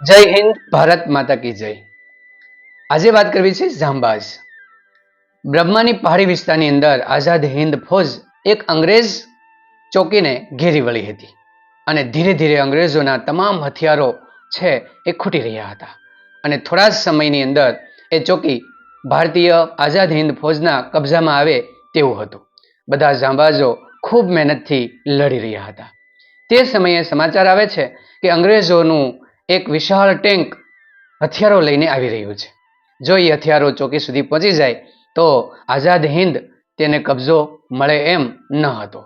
જય હિન્દ, ભારત માતા કી જય. આજે વાત કરવી છે જાંબાઝ. બ્રહ્માની પહાડી વિસ્તારની અંદર આઝાદ હિન્દ ફોજ એક અંગ્રેજ ચોકીને ઘેરી વળી હતી અને ધીરે ધીરે અંગ્રેજોના તમામ હથિયારો છે એ ખૂટી રહ્યા હતા અને થોડા જ સમયની અંદર એ ચોકી ભારતીય આઝાદ હિન્દ ફોજના કબજામાં આવે તેવું હતું. બધા જાંબાઝો ખૂબ મહેનતથી લડી રહ્યા હતા. તે સમયે સમાચાર આવે છે કે અંગ્રેજોનું એક વિશાળ ટેન્ક હથિયારો લઈને આવી રહ્યું છે. જો એ હથિયારો ચોકી સુધી પહોંચી જાય, તો આઝાદ હિન્દ તેને કબજો મળે એમ ન હતો.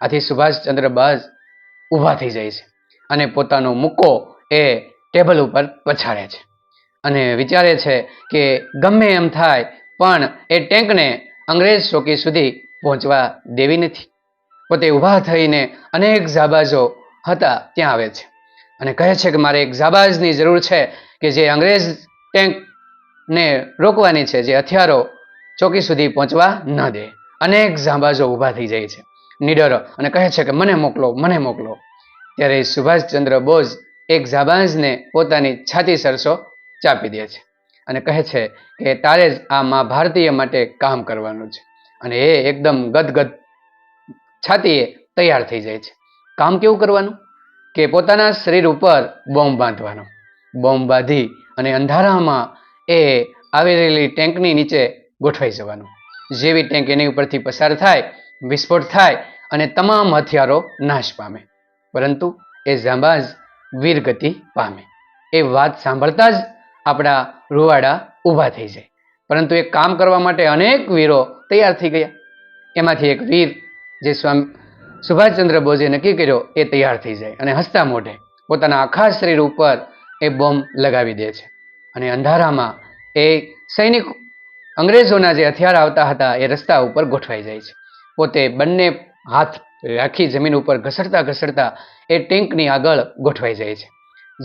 આથી સુભાષચંદ્ર બોઝ ઊભા થઈ જાય છે અને પોતાનો મુક્કો એ ટેબલ ઉપર પછાડે છે. અને વિચારે છે કે ગમે એમ થાય, પણ એ ટેન્કને અંગ્રેજ ચોકી સુધી પહોંચવા દેવી નથી. પોતે ઊભા થઈને અનેક જાબાજો હતા ત્યાં આવે છે. અને કહે છે કે મારે એક જાબાજની જરૂર છે કે જે અંગ્રેજ ટેન્કને રોકવાની છે, જે હથિયારો ચોકી સુધી પહોંચવા ન દે. અનેક જાંબાજો ઊભા થઈ જાય છે. નીડરો, અને કહે છે કે મને મોકલો મને મોકલો. ત્યારે સુભાષચંદ્ર બોઝ એક જાબાજને પોતાની છાતી સરસો ચાપી દે છે અને કહે છે કે તારે જ આ મા ભારતીય માટે કામ કરવાનું છે. અને એ એકદમ ગદગદ છાતીએ તૈયાર થઈ જાય છે. કામ કેવું કરવાનું? કે પોતાના શરીર ઉપર બોમ્બ બાંધવાનો. બોમ્બ બાંધી અને અંધારામાં એ આવી રહેલી ટેન્કની નીચે ગોઠવાઈ જવાનું. જેવી ટેન્ક એની ઉપરથી પસાર થાય, વિસ્ફોટ થાય અને તમામ હથિયારો નાશ પામે. પરંતુ એ જાંબાજ વીરગતિ પામે. એ વાત સાંભળતા જ આપણા રૂવાડા ઊભા થઈ જાય. પરંતુ એ કામ કરવા માટે અનેક વીરો તૈયાર થઈ ગયા. એમાંથી એક વીર જે સ્વામી સુભાષચંદ્ર બોઝે નક્કી કર્યો એ તૈયાર થઈ જાય અને હસતા મોઢે પોતાના આખા શરીર ઉપર એ બોમ્બ લગાવી દે છે. અને અંધારામાં એ સૈનિક અંગ્રેજોના જે હથિયાર આવતા હતા એ રસ્તા ઉપર ગોઠવાઈ જાય છે. પોતે બંને હાથ રાખી જમીન ઉપર ઘસડતા ઘસડતા એ ટેન્કની આગળ ગોઠવાઈ જાય છે.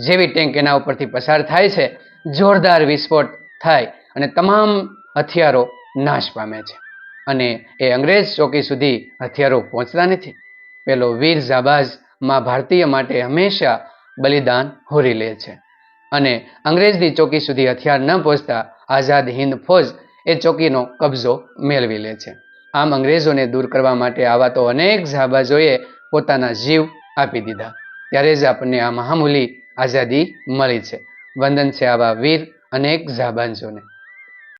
જેવી ટેન્ક એના ઉપરથી પસાર થાય છે, જોરદાર વિસ્ફોટ થાય અને તમામ હથિયારો નાશ પામે છે. અને એ અંગ્રેજ ચોકી સુધી હથિયારો પહોંચતા નથી. પેલો વીર જાબાજમાં ભારતીય માટે હંમેશા બલિદાન હોરી લે છે. અને અંગ્રેજની ચોકી સુધી હથિયાર ન પહોંચતા આઝાદ હિન્દ ફૌજ એ ચોકીનો કબજો મેળવી લે છે. આમ અંગ્રેજોને દૂર કરવા માટે આવા તો અનેક જાબાજોએ પોતાના જીવ આપી દીધા. ત્યારે જ આપણને આ મહામૂલી આઝાદી મળી છે. વંદન છે આવા વીર અનેક જાબાંજોને